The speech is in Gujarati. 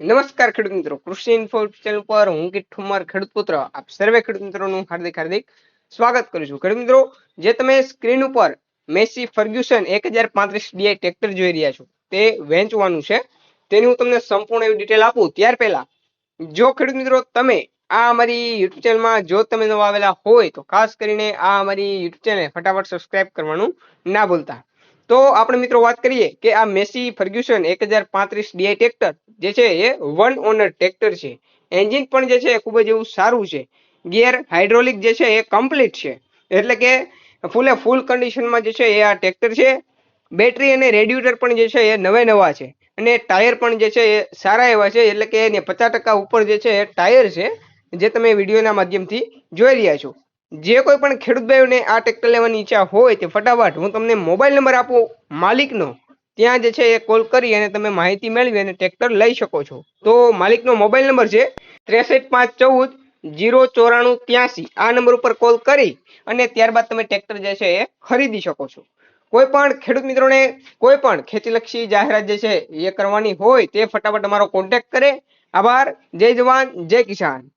નમસ્કાર ખેડૂત મિત્રો. કૃષિ ઇન્ફો ચેનલ પર હું કીટ ઠુમર ખેડૂત પુત્ર, આપ સર્વે ખેડૂત મિત્રોનું હાર્દિક હાર્દિક સ્વાગત કરું છું. ખેડૂત મિત્રો, જે તમે સ્ક્રીન ઉપર મેસી ફર્ગ્યુસન એક હજાર પાંત્રીસ ડીઆઈ ટ્રેક્ટર જોઈ રહ્યા છો, તે વેચવાનું છે. તેની હું તમને સંપૂર્ણ એવી ડિટેલ આપું. ત્યાર પહેલા, જો ખેડૂત મિત્રો, તમે આ અમારી યુટ્યુબ ચેનલમાં જો તમે નવા આવેલા હોય, તો ખાસ કરીને આ અમારી યુટ્યુબ ચેનલ ફટાફટ સબસ્ક્રાઇબ કરવાનું ના ભૂલતા. તો આપણે મિત્રો વાત કરીએ કે આ મેસી ફર્ગ્યુસન એક હજાર પાંત્રીસ ડીઆઈ ટ્રેક્ટર જે છે એ વન ઓનર ટ્રેક્ટર છે. એન્જિન પણ જે છે એ ખૂબ જ એવું સારું છે. ગિયર હાઇડ્રોલિક જે છે એ કમ્પ્લીટ છે. એટલે કે ફૂલે ફૂલ કન્ડિશનમાં જે છે એ આ ટ્રેક્ટર છે. બેટરી અને રેડ્યુટર પણ જે છે એ નવે નવા છે. અને ટાયર પણ જે છે એ સારા એવા છે, એટલે કે એને પચાસ ટકા ઉપર જે છે એ ટાયર છે, જે તમે વિડીયોના માધ્યમથી જોઈ રહ્યા છો. જે કોઈ પણ ખેડૂત ભાઈઓને આ ટ્રેક્ટર લેવાની ઈચ્છા હોય તે ફટાફટ હું તમને મોબાઈલ નંબર આપું માલિકનો. ત્યાં જે છે એ કોલ કરી અને તમે માહિતી મેળવી અને ટ્રેક્ટર લઈ શકો છો. તો માલિકનો મોબાઈલ નંબર છે ત્રેસઠ પાંચ ચૌદ જીરો ચોરાણું ત્યાંસી. આ નંબર ઉપર કોલ કરી અને ત્યારબાદ તમે ટ્રેક્ટર જે છે એ ખરીદી શકો છો. કોઈ પણ ખેડૂત મિત્રોને કોઈ પણ ખેતીલક્ષી જાહેરાત જે છે એ કરવાની હોય તે ફટાફટ અમારો કોન્ટેક્ટ કરે. આભાર. જય જવાન. જય કિસાન.